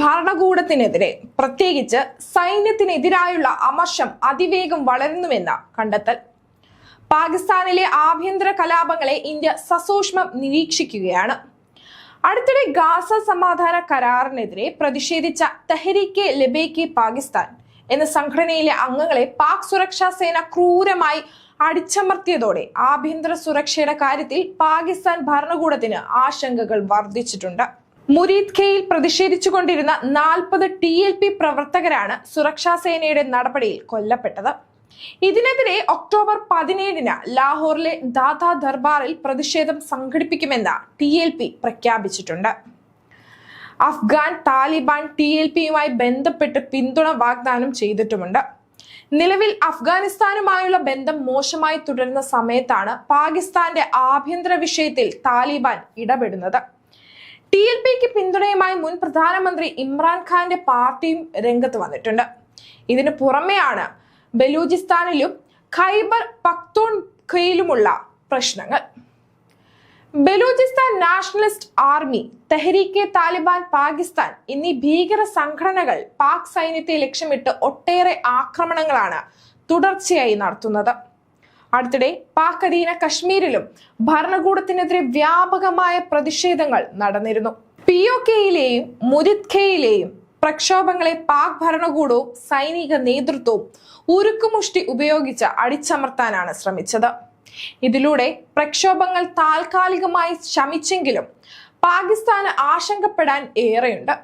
ഭരണകൂടത്തിനെതിരെ പ്രത്യേകിച്ച് സൈന്യത്തിനെതിരായുള്ള അമർഷം അതിവേഗം വളരുന്നുവെന്ന കണ്ടെത്തൽ. പാകിസ്ഥാനിലെ ആഭ്യന്തര കലാപങ്ങളെ ഇന്ത്യ സസൂക്ഷ്മം നിരീക്ഷിക്കുകയാണ്. അടുത്തിടെ ഗാസ സമാധാന കരാറിനെതിരെ പ്രതിഷേധിച്ച തെഹരീക്കെ ലബേക്കെ പാകിസ്ഥാൻ എന്ന സംഘടനയിലെ അംഗങ്ങളെ പാക് സുരക്ഷാ സേന ക്രൂരമായി അടിച്ചമർത്തിയതോടെ ആഭ്യന്തര സുരക്ഷയുടെ കാര്യത്തിൽ പാകിസ്ഥാൻ ഭരണകൂടത്തിന് ആശങ്കകൾ വർദ്ധിച്ചിട്ടുണ്ട്. മുരീദ് ഖെയിൽ പ്രതിഷേധിച്ചുകൊണ്ടിരുന്ന നാൽപ്പത് ടി എൽ പി പ്രവർത്തകരാണ് സുരക്ഷാ സേനയുടെ നടപടിയിൽ കൊല്ലപ്പെട്ടത്. ഇതിനെതിരെ ഒക്ടോബർ പതിനേഴിന് ലാഹോറിലെ ദാദാ ദർബാറിൽ പ്രതിഷേധം സംഘടിപ്പിക്കുമെന്ന് ടി എൽ പി പ്രഖ്യാപിച്ചിട്ടുണ്ട്. അഫ്ഗാൻ താലിബാൻ ടി എൽ പിയുമായി ബന്ധപ്പെട്ട് പിന്തുണ വാഗ്ദാനം ചെയ്തിട്ടുമുണ്ട്. നിലവിൽ അഫ്ഗാനിസ്ഥാനുമായുള്ള ബന്ധം മോശമായി തുടരുന്ന സമയത്താണ് പാകിസ്ഥാന്റെ ആഭ്യന്തര വിഷയത്തിൽ താലിബാൻ ഇടപെടുന്നത്. ടി എൽ പിക്ക് പിന്തുണയുമായി മുൻ പ്രധാനമന്ത്രി ഇമ്രാൻഖാന്റെ പാർട്ടിയും രംഗത്ത് വന്നിട്ടുണ്ട്. ഇതിനു പുറമെയാണ് ബലൂചിസ്ഥാനിലും ഖൈബർ പക്തൂൺഖയിലുമുള്ള പ്രശ്നങ്ങൾ. ബലൂചിസ്ഥാൻ നാഷണലിസ്റ്റ് ആർമി തെഹരീക്കെ താലിബാൻ പാകിസ്ഥാൻ എന്നീ ഭീകര സംഘടനകൾ പാക് സൈന്യത്തെ ലക്ഷ്യമിട്ട് ഒട്ടേറെ ആക്രമണങ്ങളാണ് തുടർച്ചയായി നടത്തുന്നത്. അടുത്തിടെ പാക് അധീന കശ്മീരിലും ഭരണകൂടത്തിനെതിരെ വ്യാപകമായ പ്രതിഷേധങ്ങൾ നടന്നിരുന്നു. പി ഒ കെയിലെയും മുരിദ്ഖയിലെയും പ്രക്ഷോഭങ്ങളെ പാക് ഭരണകൂടവും സൈനിക നേതൃത്വവും ഉരുക്കുമുഷ്ടി ഉപയോഗിച്ച് അടിച്ചമർത്താനാണ് ശ്രമിച്ചത്. ഇതിലൂടെ പ്രക്ഷോഭങ്ങൾ താൽക്കാലികമായി ശമിച്ചെങ്കിലും പാകിസ്ഥാന് ആശങ്കപ്പെടാൻ ഏറെയുണ്ട്.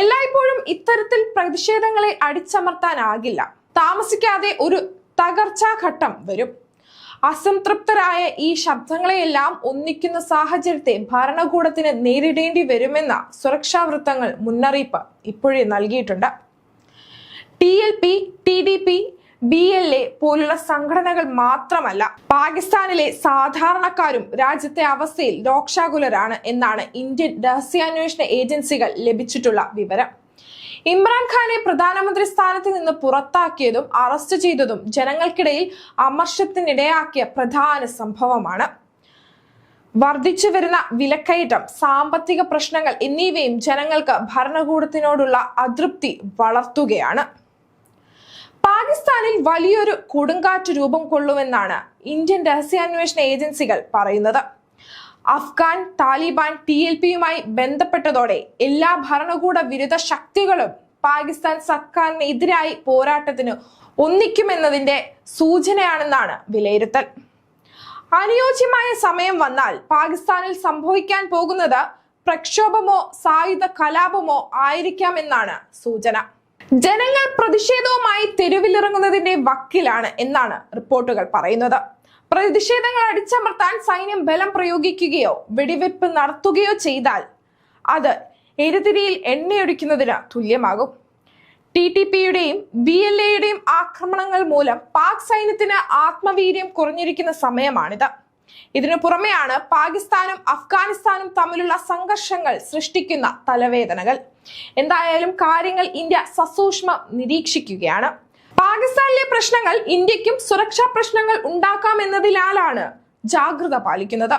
എല്ലായ്പ്പോഴും ഇത്തരത്തിൽ പ്രതിഷേധങ്ങളെ അടിച്ചമർത്താനാകില്ല. താമസിക്കാതെ ഒരു തകർച്ചാ ഘട്ടം വരും. അസംതൃപ്തരായ ഈ ശബ്ദങ്ങളെയെല്ലാം ഒന്നിക്കുന്ന സാഹചര്യത്തെ ഭരണകൂടത്തിന് നേരിടേണ്ടി വരുമെന്ന സുരക്ഷാ വൃത്തങ്ങൾ മുന്നറിയിപ്പ് ഇപ്പോഴേ നൽകിയിട്ടുണ്ട്. T L P T D P B L A പോലുള്ള സംഘടനകൾ മാത്രമല്ല പാകിസ്ഥാനിലെ സാധാരണക്കാരും രാജ്യത്തെ അവസ്ഥയിൽ രോക്ഷാകുലരാണ് എന്നാണ് ഇന്ത്യൻ രഹസ്യാന്വേഷണ ഏജൻസികൾ ലഭിച്ചിട്ടുള്ള വിവരം. ഇമ്രാൻഖാനെ പ്രധാനമന്ത്രി സ്ഥാനത്ത് നിന്ന് പുറത്താക്കിയതും അറസ്റ്റ് ചെയ്തതും ജനങ്ങൾക്കിടയിൽ അമർഷത്തിനിടയാക്കിയ പ്രധാന സംഭവമാണ്. വർദ്ധിച്ചു വരുന്ന വിലക്കയറ്റം സാമ്പത്തിക പ്രശ്നങ്ങൾ എന്നിവയും ജനങ്ങൾക്ക് ഭരണകൂടത്തിനോടുള്ള അതൃപ്തി വളർത്തുകയാണ്. പാകിസ്ഥാനിൽ വലിയൊരു കൊടുങ്കാറ്റ് രൂപം കൊള്ളുമെന്നാണ് ഇന്ത്യൻ രഹസ്യാന്വേഷണ ഏജൻസികൾ പറയുന്നത്. അഫ്ഗാൻ താലിബാൻ ടി എൽ പിയുമായി ബന്ധപ്പെട്ടതോടെ എല്ലാ ഭരണകൂട വിരുദ്ധ ശക്തികളും പാകിസ്ഥാൻ സർക്കാരിനെതിരായി പോരാട്ടത്തിന് ഒന്നിക്കുമെന്നതിന്റെ സൂചനയാണെന്നാണ് വിലയിരുത്തൽ. അനുയോജ്യമായ സമയം വന്നാൽ പാകിസ്ഥാനിൽ സംഭവിക്കാൻ പോകുന്നത് പ്രക്ഷോഭമോ സായുധ കലാപമോ ആയിരിക്കാമെന്നാണ് സൂചന. ജനങ്ങൾ പ്രതിഷേധവുമായി തെരുവിലിറങ്ങുന്നതിന്റെ വക്കിലാണ് എന്നാണ് റിപ്പോർട്ടുകൾ പറയുന്നത്. പ്രതിഷേധങ്ങൾ അടിച്ചമർത്താൻ സൈന്യം ബലം പ്രയോഗിക്കുകയോ വെടിവെപ്പ് നടത്തുകയോ ചെയ്താൽ അത് എരുതിരിയിൽ എണ്ണയൊഴിക്കുന്നതിന് തുല്യമാകും. ടി ടി പിയുടെയും ബി എൽ എയുടെയും ആക്രമണങ്ങൾ മൂലം പാക് സൈന്യത്തിന് ആത്മവീര്യം കുറഞ്ഞിരിക്കുന്ന സമയമാണിത്. ഇതിനു പുറമെയാണ് പാകിസ്ഥാനും അഫ്ഗാനിസ്ഥാനും തമ്മിലുള്ള സംഘർഷങ്ങൾ സൃഷ്ടിക്കുന്ന തലവേദനകൾ. എന്തായാലും കാര്യങ്ങൾ ഇന്ത്യ സസൂക്ഷ്മം നിരീക്ഷിക്കുകയാണ്. പാകിസ്ഥാനിലെ പ്രശ്നങ്ങൾ ഇന്ത്യക്കും സുരക്ഷാ പ്രശ്നങ്ങൾ ഉണ്ടാക്കാമെന്നതിനാലാണ് ജാഗ്രത പാലിക്കുന്നത്.